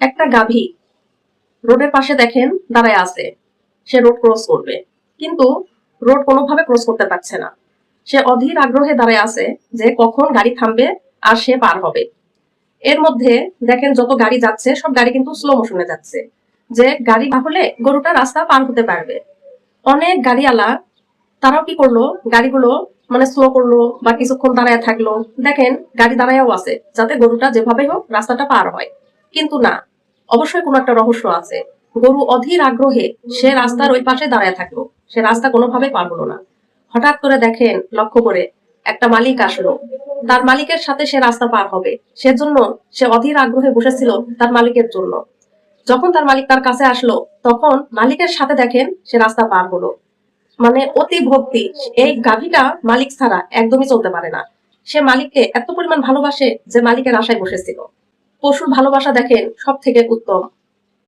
একটা গাভী রোডের পাশে দেখেন দাঁড়ায় আছে। সে রোড ক্রস করবে। কিন্তু রোড কোনোভাবে ক্রস করতে পারছে না। সে অধীর আগ্রহে দাঁড়ায় আছে যে কখন গাড়ি থামবে আর সে পার হবে। এর মধ্যে দেখেন যত গাড়ি যাচ্ছে, সব গাড়ি কিন্তু স্লো মোশনে যাচ্ছে। যে গাড়ি না হলে গরুটা রাস্তা পার হতে পারবে। অনেক গাড়িওয়ালা, তারাও কি করল? গাড়িগুলো মানে স্লো করল বা কিছুক্ষণ দাঁড়ায় থাকল। দেখেন গাড়ি দাঁড়ায়ও আছে, যাতে গরুটা যেভাবে হোক রাস্তাটা পার হয়। কিন্তু না অবশ্যই কোনো একটা রহস্য আছে। গরু অধীর আগ্রহে সে রাস্তার ওই পাশে দাঁড়ায় থাকল। সে রাস্তা কোনোভাবে পার হলো না। হঠাৎ করে দেখেন, লক্ষ্য করে একটা মালিক আসলো। তার মালিকের সাথে সে রাস্তা পার হবে। সেজন্য সে অধীর আগ্রহে বসেছিল তার মালিকের জন্য। যখন তার মালিক তার কাছে আসলো, তখন মালিকের সাথে দেখেন সে রাস্তা পার হলো। মানে অতি ভক্তি, এই গাভীটা মালিক ছাড়া একদমই চলতে পারে না। সে মালিককে এত পরিমাণ ভালোবাসে যে মালিকের আশায় বসেছিল। পশুর ভালোবাসা দেখেন সব থেকে উত্তম।